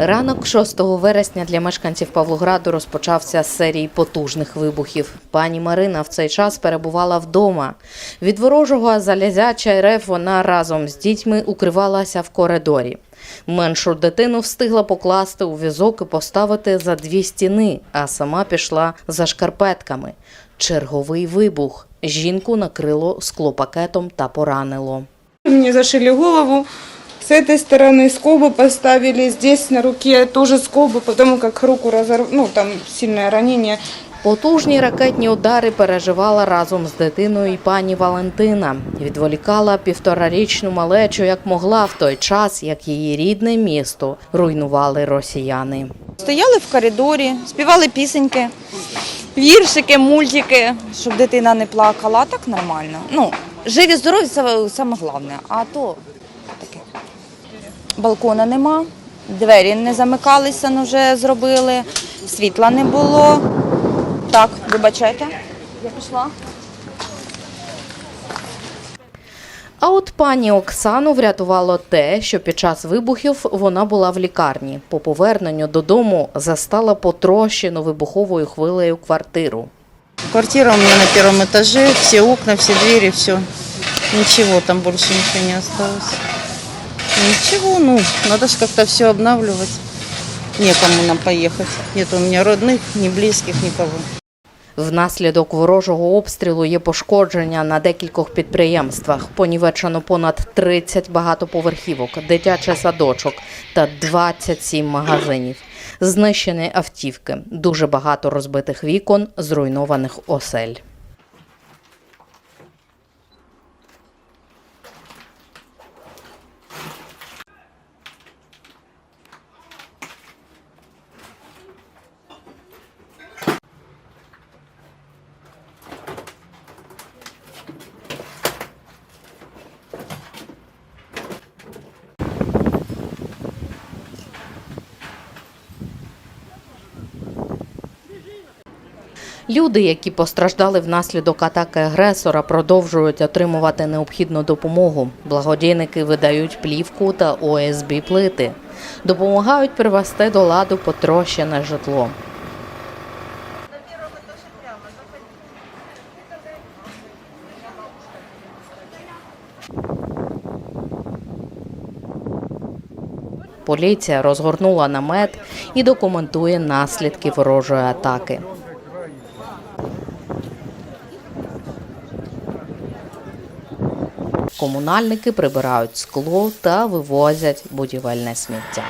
Ранок 6 вересня для мешканців Павлограду розпочався з серії потужних вибухів. Пані Марина в цей час перебувала вдома. Від ворожого залізяча РФ вона разом з дітьми укривалася в коридорі. Меншу дитину встигла покласти у візок і поставити за дві стіни, а сама пішла за шкарпетками. Черговий вибух. Жінку накрило склопакетом та поранило. Мне зашили голову. С этой стороны скобы поставили, здесь на руке тоже скобы, потому как руку разорв... ну там сильное ранение. Потужні ракетні удари переживала разом з дитиною і пані Валентина. Відволікала півторарічну малечу як могла в той час, як її рідне місто руйнували росіяни. Стояли в коридорі, співали пісеньки, віршики, мультики, щоб дитина не плакала, а так нормально. Ну, живі, здорові це саме головне, а то таке. Балкона нема, двері не замикалися, ну вже зробили, світла не було. Так, вибачайте, я пішла. А от пані Оксану врятувало те, що під час вибухів вона була в лікарні. По поверненню додому застала потрощену вибуховою хвилею квартиру. Квартира у меня на первом этаже, все окна, все двери, все. Ничего, там больше ничего не осталось. Ничего, ну, надо же как-то все обнавливать. Некому нам поехать. Нет у меня родных, ни близких, никого. Внаслідок ворожого обстрілу є пошкодження на декількох підприємствах. Понівечено понад 30 багатоповерхівок, дитячий садочок та 27 магазинів. Знищені автівки, дуже багато розбитих вікон, зруйнованих осель. Люди, які постраждали внаслідок атаки агресора, продовжують отримувати необхідну допомогу. Благодійники видають плівку та ОСБ плити, допомагають привести до ладу потрощене житло. Поліція розгорнула намет і документує наслідки ворожої атаки. Комунальники прибирають скло та вивозять будівельне сміття.